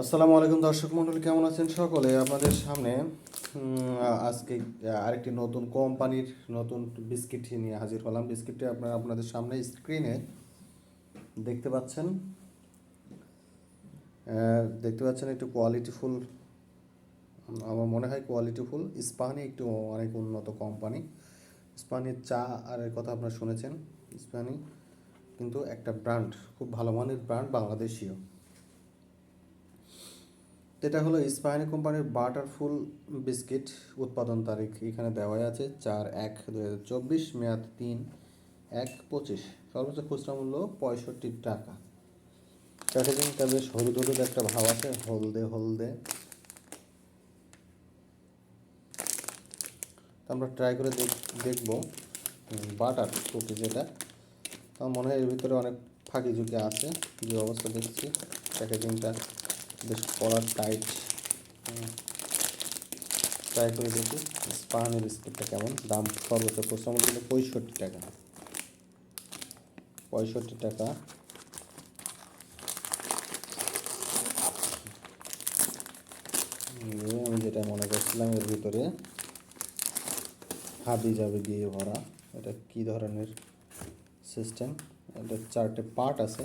আসসালামু আলাইকুম দর্শক মণ্ডলী কেমন আছেন সকলে? আপনাদের সামনে আজকে আরেকটি নতুন কোম্পানির নতুন বিস্কিট নিয়ে হাজির হলাম। বিস্কিটটি আপনারা আপনাদের সামনে স্ক্রিনে দেখতে পাচ্ছেন। দেখতে পাচ্ছেন একটু কোয়ালিটিফুল আমার মনে হয় কোয়ালিটিফুল ইস্পাহানি একটু অনেক উন্নত কোম্পানি। ইস্পাহানির চা আর কথা আপনারা শুনেছেন। ইস্পাহানি কিন্তু একটা ব্র্যান্ড, খুব ভালো মানের ব্র্যান্ড বাংলাদেশীয়। এটা হলো ইস্পাহানি কোম্পানির বাটারফুল বিস্কিট উৎপাদন তারিখ এখানে দেওয়াই আছে চার এক দু হাজার চব্বিশ মেয়াদ তিন এক পঁচিশ। সর্বোচ্চ খুচরা মূল্য পঁয়ষট্টি টাকা। প্যাকেজিংটা বেশ হলুদ হলুদ একটা ভাব আছে, হলদে হলদে। আমরা ট্রাই করে দেখ- দেখব বাটার কুকিজ যেটা। আমার মনে হয় এর ভিতরে অনেক ফাঁকি ঝুঁকি আছে, যে অবস্থা দেখছি, প্যাকেজিংটা। বেশ কলার টাইট ট্রাই করে দেখি স্পাহানি বিস্কিটটা কেমন। দাম সর্বোচ্চ মূল্য কিন্তু পঁয়ষট্টি টাকা। পঁয়ষট্টি টাকা। আমি যেটা মনে করছিলাম এর ভিতরে হাবি যাবে দিয়ে ভরা। এটা কি ধরনের সিস্টেম এটা চারটে পার্ট আছে।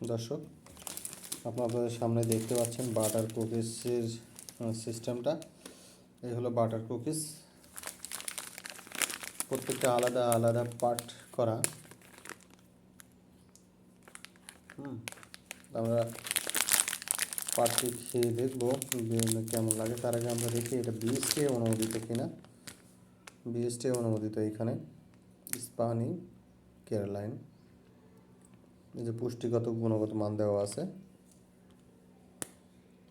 দর্শক, আপনাদের সামনে দেখতে পাচ্ছেন বাটার কুকিজের সিস্টেমটা এই হলো বাটার কুকিজ প্রত্যেকটা আলাদা আলাদা পার্ট করা। হুম, আমরা পার্টটি খেয়ে দেখব কেমন লাগে। তার আগে আমরা দেখি এটা বিএসটি অনুমোদিত কিনা। বিএসটি অনুমোদিত এখানে। স্পানি কেরালাইন যে পুষ্টিগত গুণগত মান দেওয়া আছে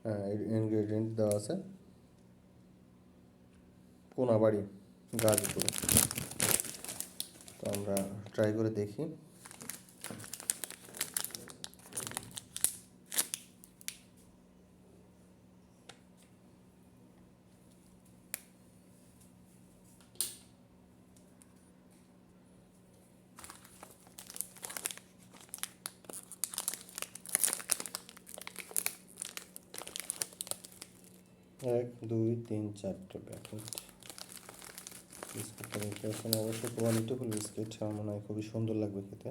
হ্যাঁ ইনগ্রেডিয়েন্ট দেওয়া আছে কোনাবাড়ি গাছগুলো তো আমরা ট্রাই করে দেখি। এক, দুই, তিন চারটে প্যাকেট বিস্কুটটা দেখতে পাচ্ছেন অবশ্যই কোয়ালিটিফুল বিস্কিট আমার মনে হয় খুবই সুন্দর লাগবে খেতে।